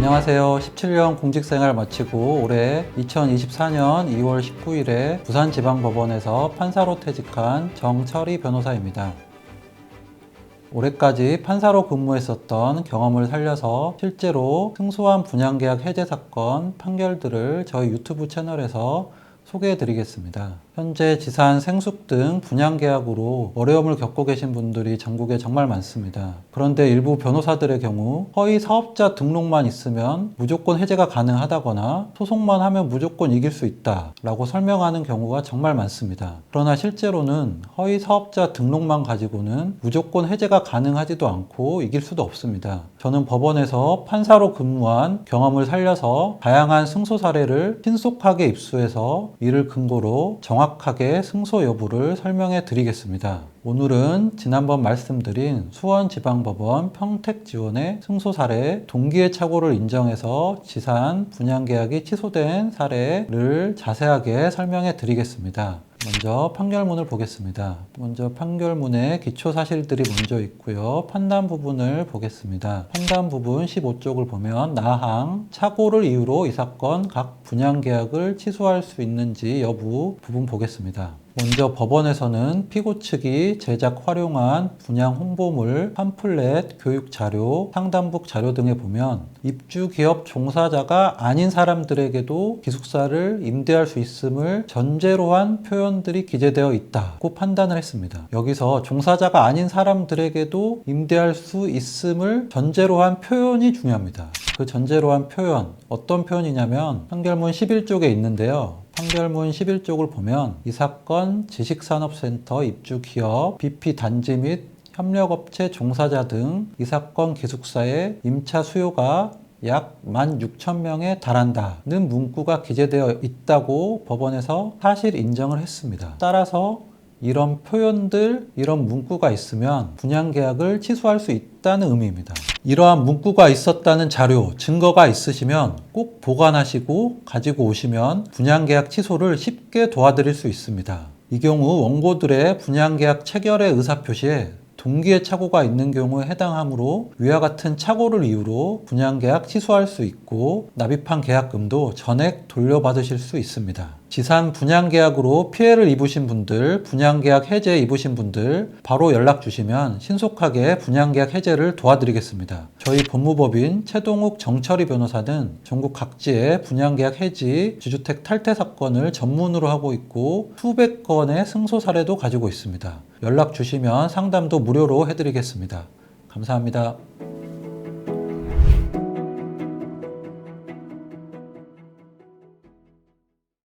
안녕하세요. 17년 공직생활 마치고 올해 2024년 2월 19일에 부산지방법원에서 판사로 퇴직한 정철희 변호사입니다. 올해까지 판사로 근무했었던 경험을 살려서 실제로 승소한 분양계약 해제 사건 판결들을 저희 유튜브 채널에서 소개해 드리겠습니다. 현재 지산, 생숙 등 분양 계약으로 어려움을 겪고 계신 분들이 전국에 정말 많습니다. 그런데 일부 변호사들의 경우 허위 사업자 등록만 있으면 무조건 해제가 가능하다거나 소송만 하면 무조건 이길 수 있다 라고 설명하는 경우가 정말 많습니다. 그러나 실제로는 허위 사업자 등록만 가지고는 무조건 해제가 가능하지도 않고 이길 수도 없습니다. 저는 법원에서 판사로 근무한 경험을 살려서 다양한 승소 사례를 신속하게 입수해서 이를 근거로 정확하게 승소 여부를 설명해 드리겠습니다. 오늘은 지난번 말씀드린 수원지방법원 평택지원의 승소 사례 동기의 착오를 인정해서 지산 분양계약이 취소된 사례를 자세하게 설명해 드리겠습니다. 먼저 판결문을 보겠습니다. 먼저 판결문의 기초 사실들이 먼저 있고요. 판단 부분을 보겠습니다. 판단 부분 15쪽을 보면 나항 착오를 이유로 이 사건 각 분양 계약을 취소할 수 있는지 여부 부분 보겠습니다. 먼저 법원에서는 피고 측이 제작 활용한 분양 홍보물, 팜플렛, 교육 자료, 상담북 자료 등에 보면 입주 기업 종사자가 아닌 사람들에게도 기숙사를 임대할 수 있음을 전제로 한 표현들이 기재되어 있다고 판단을 했습니다. 여기서 종사자가 아닌 사람들에게도 임대할 수 있음을 전제로 한 표현이 중요합니다. 그 전제로 한 표현, 어떤 표현이냐면 판결문 11쪽에 있는데요. 판결문 11쪽을 보면 이 사건 지식산업센터 입주 기업, BP 단지 및 협력업체 종사자 등 이 사건 기숙사의 임차 수요가 약 16,000명에 달한다는 문구가 기재되어 있다고 법원에서 사실 인정을 했습니다. 따라서 이런 표현들, 이런 문구가 있으면 분양 계약을 취소할 수 있다는 의미입니다. 이러한 문구가 있었다는 자료, 증거가 있으시면 꼭 보관하시고 가지고 오시면 분양 계약 취소를 쉽게 도와드릴 수 있습니다. 이 경우 원고들의 분양계약 체결의 의사표시에 동기의 착오가 있는 경우에 해당하므로 위와 같은 착오를 이유로 분양계약 취소할 수 있고 납입한 계약금도 전액 돌려받으실 수 있습니다. 지산 분양계약으로 피해를 입으신 분들, 분양계약 해제 입으신 분들 바로 연락 주시면 신속하게 분양계약 해제를 도와드리겠습니다. 저희 법무법인 최동욱 정철희 변호사는 전국 각지의 분양계약 해지, 주주택 탈퇴 사건을 전문으로 하고 있고 수백 건의 승소 사례도 가지고 있습니다. 연락 주시면 상담도 무료로 해드리겠습니다. 감사합니다.